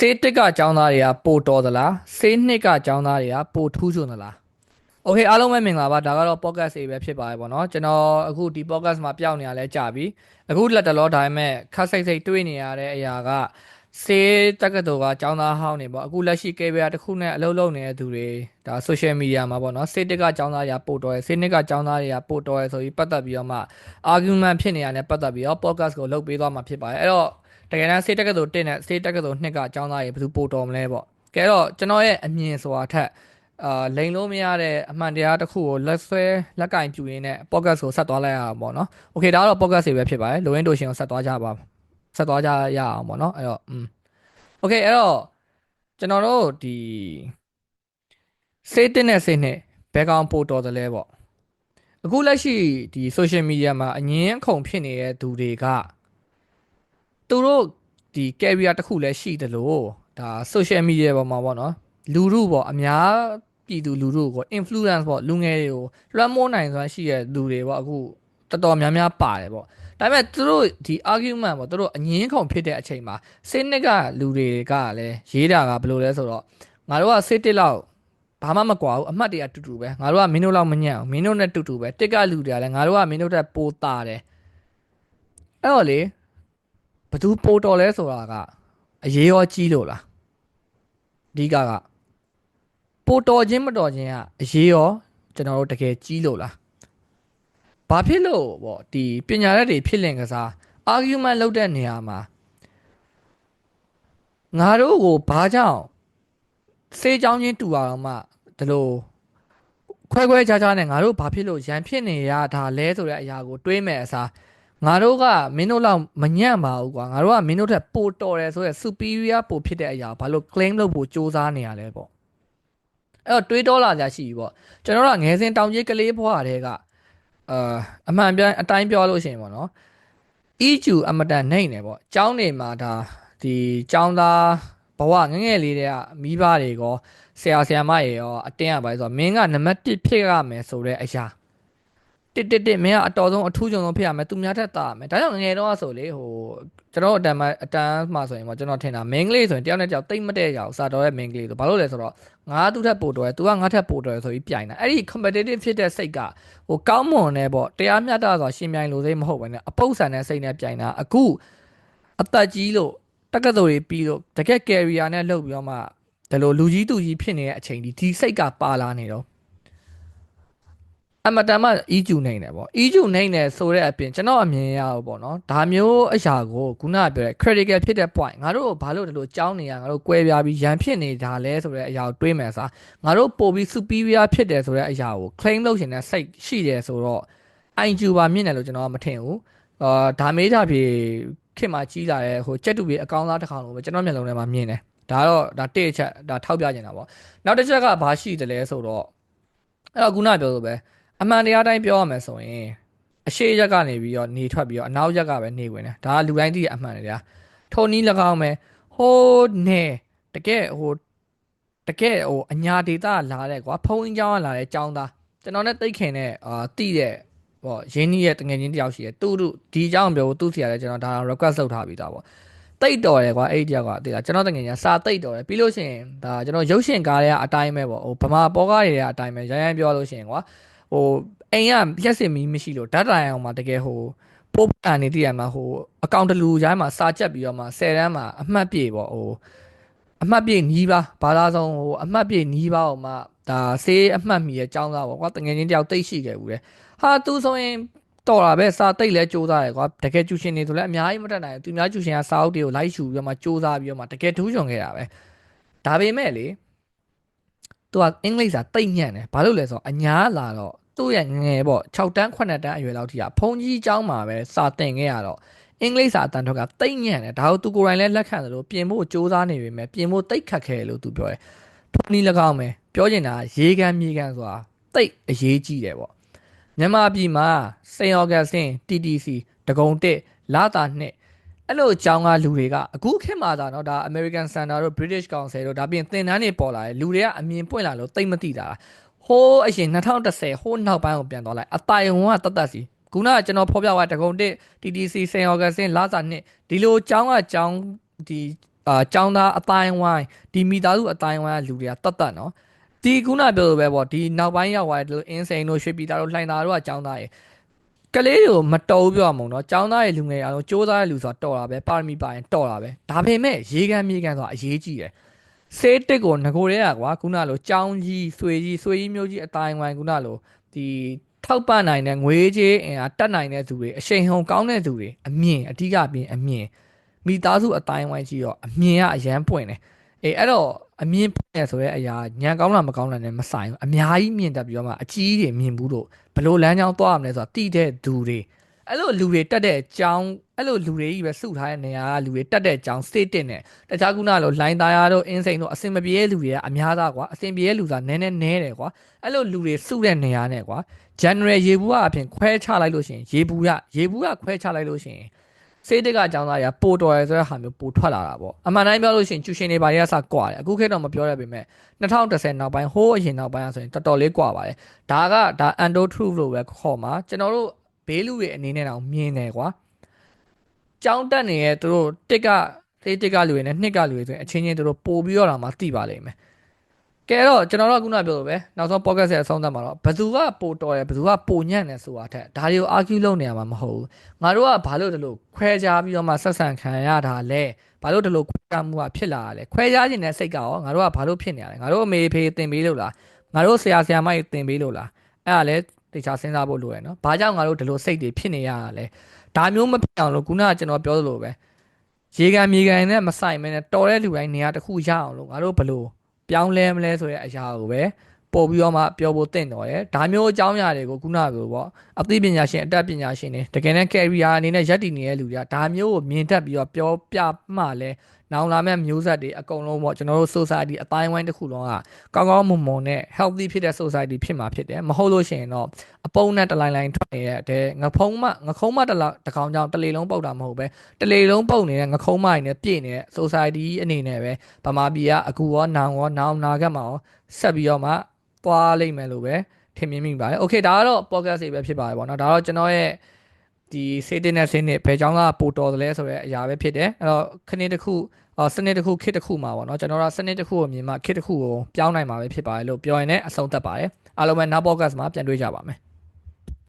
ဆေးတစ်ကចောင်းသားတွေကပိုတော်သလားဆေးနှစ်ကចောင်းသားတွေကပိုထူးချွန်သလားโอเคအားလုံးပဲမင်္ဂလာပါဒါကတော့ podcast တွေပဲဖြစ်ပါတယ်ပေါ့နော်ကျွန်တော်အခုဒီ podcast မှာပြောင်းနေရလဲကြာပြီအခုလက်တလောဒါပေမဲ့ခက်စိတ်စိတ်တွေးနေရတဲ့အရာကဆေးတက္ကသိုလ်ကចောင်းသားဟောင်းနေပေါ့အခုလက်ရှိ KBR တစ်ခုနဲ့အလုပ်လုပ်နေတဲ့သူတွေဒါ social media မှာပေါ့နော်ဆေးတစ်ကចောင်းသားတွေကပိုတော်ရယ်ဆေးနှစ်ကចောင်းသားတွေကပိုတော်ရယ်ဆိုပြီးပတ်သက်ပြီးတော့မှ argument ဖြစ်နေရတဲ့ပတ်သက်ပြီးတော့ podcast ကိုလုပ်ပေးသွားမှာဖြစ်ပါတယ်အဲ့တော့ တကယ်တမ်းစေတက်ကဆို1နဲ့စေတက်ကဆို2ကအကြောင်းသားရေဘယ်သူပို့တော်မလဲပေါ့ကဲတော့ကျွန်တော်ရဲ့အမြင်ဆိုတာထက်အာလိန်လို့မရတဲ့အမှန်တရားတစ်ခုကိုလက်ဆွဲလက်ကင်ပြူရင်းနဲ့ podcast ကိုဆက်သွားလိုက်ရအောင်ပေါ့နော်။ Okay ဒါကတော့ podcast တွေပဲဖြစ်ပါတယ်။လိုရင်းတို့ရှင်ကိုဆက်သွားကြပါဆက်သွားကြရအောင်ပေါ့နော်။အဲ့တော့อืม Okay အဲ့တော့ကျွန်တော်တို့ဒီစေးတင်နဲ့စေးနဲ့ဘယ်ကောင်ပို့တော်သလဲပေါ့။အခုလက်ရှိဒီ social media မှာအငင်းအခုံဖြစ်နေတဲ့သူတွေက သူတို့ဒီ career တစ်ခုလည်းရှိတယ်လို့ဒါ social media ပေါ်မှာပေါ့နော်လူလူပေါ့အများပြည်သူလူလူကို influence ပေါ့လူငယ်တွေကိုလွှမ်းမိုးနိုင်စွမ်းရှိတဲ့လူတွေပေါ့အခုတော်တော်များများပါတယ်ပေါ့ဒါပေမဲ့သူတို့ဒီ argument ပေါ့သူတို့အငင်းခုန်ဖြစ်တဲ့အချိန်မှာစိတ်နှစ်ကလူတွေကလည်းရေးတာကဘယ်လိုလဲဆိုတော့ငါတို့ကစိတ်တစ်လောက်ဘာမှမကွာဘူးအမှတ်တရတူတူပဲငါတို့ကမင်းတို့လောက်မညံ့ဘူးမင်းတို့နဲ့တူတူပဲတစ်ကလူတွေကလည်းငါတို့ကမင်းတို့တက်ပိုတာတယ်အဲ့တော့လေ ဘသူပိုတော်လဲဆိုတာကအရေးရောကြီးလို့လားအဓိကကပိုတော်ချင်းမတော်ချင်းကအရေးရောကျွန်တော်တို့တကယ်ကြီးလို့လားဘာဖြစ်လို့ပေါ့ဒီပညာရက်တွေဖြစ်လင်ကစား argument လုပ်တဲ့နေရာမှာငါတို့ကိုဘာကြောင့်စေးချောင်းချင်းတူအောင်မှဒီလိုခွဲခွဲခြားခြားနဲ့ငါတို့ဘာဖြစ်လို့ရန်ဖြစ်နေရတာလဲဆိုတဲ့အရာကိုတွေးမယ်အစား ငါတို့ကမင်းတို့လောက်မညံ့ပါဘူးကွာငါတို့ကမင်းတို့ထက်ပိုတော်တယ်ဆိုရယ် superior ပိုဖြစ်တဲ့အရာဘာလို့ claim လုပ်ဖို့စ조사နေရလဲပေါ့အဲ့တော့တွေးတောလာကြရှိပြီပေါ့ကျွန်တော်တို့ကငယ်စဉ်တောင်ကြီးကလေးဘွားတဲ့ကအာအမှန်ပြန်အတိုင်းပြောလို့ရှိရင်ပေါ့နော် EQ အမတန်နိုင်နေပေါ့ကျောင်းနေမှာဒါဒီကျောင်းသားဘဝငငယ်လေးတွေကမိဘတွေကောဆရာဆရာမတွေရောအတင်းရပါဆိုတော့မင်းကနံပါတ်1ဖြစ်ရမယ်ဆိုတဲ့အရာ တစ်တစ်တစ်မင်းကအတော်ဆုံးအထူးကြုံဆုံးဖြစ်ရမယ်သူများထက်တာရမယ်ဒါကြောင့်ငငယ်တော့ဆိုလေဟိုကျွန်တော်အတန်မအတန်းမှဆိုရင်ပေါ့ကျွန်တော်ထင်တာမင်းကလေးဆိုရင်တယောက်နဲ့တယောက်တိတ်မတဲ့ရအောင်စာတော်ရဲ့မင်းကလေးဆိုဘာလို့လဲဆိုတော့ငါသူ့ထက်ပိုတော်တယ်သူကငါထက်ပိုတော်တယ်ဆိုပြီးပြိုင်တာအဲ့ဒီ competitive ဖြစ်တဲ့စိတ်ကဟိုကောင်းမွန်နေပေါ့တရားမျှတစွာရှင်ပြိုင်လို့စိတ်မဟုတ်ဘဲနဲ့အပုပ်ဆန်တဲ့စိတ်နဲ့ပြိုင်တာအခုအသက်ကြီးလို့တက္ကသိုလ်တွေပြီးလို့တကယ် career နဲ့လှုပ်ပြီးတော့မှဒါလိုလူကြီးသူကြီးဖြစ်နေတဲ့အချိန်ဒီဒီစိတ်ကပါလာနေတော့ အမတန်မှ EQ နိုင်တယ်ပေါ့ EQ နိုင်တယ်ဆိုတဲ့အပြင်ကျွန်တော်အမြင်ရအောင်ပေါ့နော်ဒါမျိုးအရာကိုခုနကပြောတဲ့ critical ဖြစ်တဲ့ point ငါတို့ဘာလို့ဒီလိုကြောင်းနေရငါတို့ကွဲပြားပြီးရန်ဖြစ်နေတာလဲဆိုတဲ့အရာကိုတွေးမယ်စားငါတို့ပို့ပြီး superior ဖြစ်တယ်ဆိုတဲ့အရာကို claim လုပ်ရှင်တဲ့စိတ်ရှိတယ်ဆိုတော့ IQ ပါမြင့်တယ်လို့ကျွန်တော်ကမထင်ဘူးအာဒါမေးတာပြေခင်မှာကြီးလာတဲ့ဟိုကြက်တူပြေအကောင်းသားတစ်ခါလုံးပဲကျွန်တော်မျက်လုံးထဲမှာမြင်တယ်ဒါတော့ဒါတစ်အချက်ဒါထောက်ပြနေတာပေါ့နောက်တစ်ချက်ကဘာရှိတယ်လဲဆိုတော့အဲ့တော့ခုနပြောလို့ပဲ အမှန်တရားတိုင်းပြောရမယ်ဆိုရင်အရှိရက်ကနေပြီးတော့နေထွက်ပြီးတော့အနောက်ရက်ကပဲနေဝင်တယ်ဒါကလူတိုင်းသိရအမှန်တရားထုံနီး၎င်းပဲဟိုးနေတကယ်ဟိုတကယ်ဟိုအညာဒေတာလာတဲ့ကွာဖုံးအင်းကျောင်းကလာတဲ့ကျောင်းသားကျွန်တော်နဲ့တိတ်ခင်နဲ့အာတိတဲ့ဟောရင်းကြီးရဲ့တငယ်ချင်းတယောက်ရှိတယ်သူတို့ဒီအကြောင်းပြောသူ့ဆရာလည်းကျွန်တော်ဒါ request လုပ်ထားပြီးသားပေါ့တိတ်တော်တယ်ကွာအဲ့ဒီတယောက်ကတိတ်တာကျွန်တော်တငယ်ချင်းစာတိတ်တော်တယ်ပြီးလို့ရှိရင်ဒါကျွန်တော်ရုပ်ရှင်ကားတွေကအတိုင်းပဲပေါ့ဟိုဗမာပေါ်ကားတွေကအတိုင်းပဲရိုင်းရိုင်းပြောလို့ရှိရင်ကွာ ဟိုအိမ်ကရက်စင်မီမရှိလို့ဓာတ်တိုင်အောင်မှာတကယ်ဟိုပို့ပန်နေတည်ရမှာဟိုအကောင့်တလူရိုင်းမှာစာချက်ပြီးတော့မှ10တန်းမှာအမှတ်ပြေပေါ့ဟိုအမှတ်ပြေနီးပါဘာသာဆုံးဟိုအမှတ်ပြေနီးပါအောင်မှဒါဆေးအမှတ်မီရဲ့အကြောင်းသားပေါ့ကွာတငယ်ချင်းတယောက်တိတ်ရှိခဲ့ဘူးလေဟာသူဆိုရင်တော်တာပဲစာတိတ်လဲစူးစားတယ်ကွာတကယ်ကျူရှင်နေဆိုလဲအများကြီးမတက်နိုင်ဘူးသူများကျူရှင်ကစာအုပ်တွေကိုလိုက်ရှူပြီးတော့မှစူးစားပြီးတော့မှတကယ်ထူးချွန်ခဲ့တာပဲဒါပေမဲ့လေသူကအင်္ဂလိပ်စာတိတ်ညံ့တယ်ဘာလို့လဲဆိုတော့အညာလာတော့ သူ့ရဲ့ငယ်ပေါ့6တန်း9တန်းအရွယ်လောက်ထိကဖုန်ကြီးเจ้าမှာပဲစာတင်ခဲ့ရတော့အင်္ဂလိပ်စာအတန်ထွက်ကတိတ်ညံ့တယ်ဒါကိုသူကိုယ်တိုင်လည်းလက်ခံတယ်လို့ပြင်ဖို့စူးစမ်းနေပေမဲ့ပြင်ဖို့တိတ်ခတ်ခဲလို့သူပြောတယ်ထုံနီ၎င်းမယ်ပြောချင်တာရေကန်မြေကန်ဆိုတာတိတ်အရေးကြီးတယ်ပေါ့မြန်မာပြည်မှာစိန်အော်ဂတ်စင် TTC တကုံတစ်လာတာနှစ်အဲ့လိုအကြောင်းကလူတွေကအခုခေတ်မှာသာเนาะဒါ American Center တို့ British Council တို့ဒါပြင်သင်တန်းတွေပေါ်လာတယ်လူတွေကအမြင်ပွင့်လာလို့တိတ်မသိတာလား ဟိုးအရင်2010ဟိုးနောက်ပိုင်းကိုပြန်သွားလိုက်အတိုင်ဝကတတ်တတ်စီခုနကကျွန်တော်ဖော်ပြသွားတကုံတစ် TTC စိန်အော်ဂတ်စင်လာတာနှစ်ဒီလိုအကြောင်းကကြောင်းဒီ အာចောင်းသားအတိုင်းဝိုင်းဒီမိသားစုအတိုင်းဝိုင်းကလူတွေကတတ်တတ်နော်ဒီခုနပြောလိုပဲပေါ့ဒီနောက်ပိုင်းရောက်သွားတယ်ဒီလိုအင်းစိန်တို့ရွှေပြည်သားတို့လှိုင်သားတို့ကចောင်းသားရေကလေးတွေကိုမတော်ဘူးပြောရမုံနော်ចောင်းသားရဲ့လူငယ်အားလုံးစ조사တဲ့လူဆိုတာတော်တာပဲပါရမီပါရင်တော်တာပဲဒါပေမဲ့ရေကန်မြေကန်ဆိုတာအရေးကြီးတယ် စေးတစ်ကိုငကိုရဲကွာခုနလိုចောင်းကြီးဆွေကြီးဆွေကြီးမျိုးကြီးအတိုင်းဝိုင်းခုနလိုဒီထောက်ပံ့နိုင်တဲ့ငွေကြေးအင်အားတက်နိုင်တဲ့သူတွေအရှိန်ဟုန်ကောင်းတဲ့သူတွေအမြင်အဓိကပြင်အမြင်မိသားစုအတိုင်းဝိုင်းကြီးတော့အမြင်ကအရန်ပွင့်တယ်အေးအဲ့တော့အမြင်ပွင့်ရဆိုတဲ့အရာညံကောင်းလားမကောင်းလားနဲ့မဆိုင်ဘူးအများကြီးမြင်တတ်ပြီးတော့မှအကြီးတွေမြင်ဘူးလို့ဘလို့လမ်းကြောင်းသွားရမလဲဆိုတာတိတဲ့သူတွေ အဲ့လိုလူတွေတက်တဲ့အကြောင်းအဲ့လိုလူတွေကြီးပဲစုထားတဲ့နေရာကလူတွေတက်တဲ့အကြောင်းစိတ်တင်တယ်တခြားကုနာလို့လိုင်းသားရတို့အင်းစိန်တို့အစင်မပြေတဲ့လူတွေကအများသားကွာအစင်ပြေတဲ့လူသားနည်းနည်းနဲတယ်ကွာအဲ့လိုလူတွေစုတဲ့နေရာနဲ့ကွာ general ရေဘူးကအပြင်ခွဲချလိုက်လို့ရှိရင်ရေဘူးရရေဘူးကခွဲချလိုက်လို့ရှိရင်စေးတက်ကအကြောင်းသားတွေကပိုတော်ရဲဆိုတဲ့ဟာမျိုးပိုထွက်လာတာပေါ့အမှန်တိုင်းပြောလို့ရှိရင်ကျူရှင်တွေဘာတွေကစကွာတယ်အခုခေတ်တော့မပြောရပေမဲ့2010နောက်ပိုင်းဟိုးအရင်နောက်ပိုင်းဆိုရင်တော်တော်လေးကွာပါတယ်ဒါကဒါ ando truth လို့ပဲခေါ်မှာကျွန်တော်တို့ ဘေးလူတွေအနေနဲ့တော့မြင်တယ်ကွာကြောင်းတက်နေတဲ့သူတို့တစ်ကသေးတစ်ကလူတွေနဲ့နှစ်ကလူတွေဆိုရင်အချင်းချင်းသူတို့ပို့ပြီးတော့လာမှသိပါလိမ့်မယ်ကဲတော့ကျွန်တော်တို့ကခုနပြောလို့ပဲနောက်ဆုံး podcast ရဲ့အဆုံးသတ်မှာတော့ဘယ်သူကပိုတော်တယ်ဘယ်သူကပိုညံ့တယ်ဆိုတာထက်ဒါတွေကို argue လုပ်နေရမှာမဟုတ်ဘူးငါတို့ကဘာလို့ဒီလိုခွဲခြားပြီးတော့မှဆက်ဆံခံရတာလဲဘာလို့ဒီလိုခွဲခြားမှုကဖြစ်လာတာလဲခွဲခြားခြင်းတဲ့စိတ်ကရောငါတို့ကဘာလို့ဖြစ်နေရလဲငါတို့အမေဖေတင်ပေးလို့လားငါတို့ဆရာဆရာမကြီးတင်ပေးလို့လားအဲ့ဒါလဲ တေချာစဉ်းစားဖို့လိုရယ်နော်ဘာကြောင့်ငါတို့ဒီလိုစိတ်တွေဖြစ်နေရတာလဲဒါမျိုးမဖြစ်အောင်လို့ခုနကကျွန်တော်ပြောသလိုပဲရေကန်မြေကန်နဲ့မဆိုင်မနဲ့တော်တဲ့လူတိုင်းနေရာတစ်ခုရအောင်လို့ငါတို့ဘလို့ပြောင်းလဲမလဲဆိုတဲ့အရာကိုပဲပို့ပြီးတော့မှပြောဖို့တင့်တော်တယ်ဒါမျိုးအကြောင်းအရာတွေကိုခုနကပြောပေါ့အသိပညာရှင်အတတ်ပညာရှင်တွေတကယ်နဲ့ career အနေနဲ့ရပ်တည်နေတဲ့လူတွေကဒါမျိုးကိုမြင်တတ်ပြီးတော့ပြောပြမှလဲ နောင်လာမဲ့မျိုးဆက်တွေအကုန်လုံးပေါ့ကျွန်တော်တို့ society အတိုင်းဝိုင်းတစ်ခုလုံးကကောင်းကောင်းမွန်မွန်နဲ့ healthy ဖြစ်တဲ့ society ဖြစ်မှာဖြစ်တယ်မဟုတ်လို့ရှိရင်တော့အပုံနဲ့တလိုင်းလိုင်းထွက်နေရတဲ့ငဖုံးမငခုံးမတလောက်တကောင်ကြောင်တလေလုံးပုတ်တာမဟုတ်ပဲတလေလုံးပုတ်နေတဲ့ငခုံးမတွေနဲ့ပြည့်နေတဲ့ society အနေနဲ့ပဲဗမာပြည်ကအခုရောနောင်ရောနောင်နာဂတ်မှာရောဆက်ပြီးတော့မှသွားလိမ့်မယ်လို့ပဲထင်မြင်မိပါတယ်။ Okay ဒါကတော့ podcast တွေပဲဖြစ်ပါတယ်ပေါ့နော်။ဒါတော့ကျွန်တော်ရဲ့ ဒီစေးတင်တဲ့စင်းနဲ့ဘယ်ကြောင်းကပိုတော်တယ်လဲဆိုတဲ့အရာပဲဖြစ်တယ်။အဲ့တော့ခဏတစ်ခုအော်စနစ်တစ်ခုခစ်တစ်ခုမှာပေါ့နော်ကျွန်တော်တို့စနစ်တစ်ခုကိုမြင်မှခစ်တစ်ခုကိုပြောင်းနိုင်မှာပဲဖြစ်ပါတယ်လို့ပြောရင်လည်းအဆုံးသတ်ပါတယ်အားလုံးပဲနောက် podcast မှာပြန်တွေ့ကြပါမယ်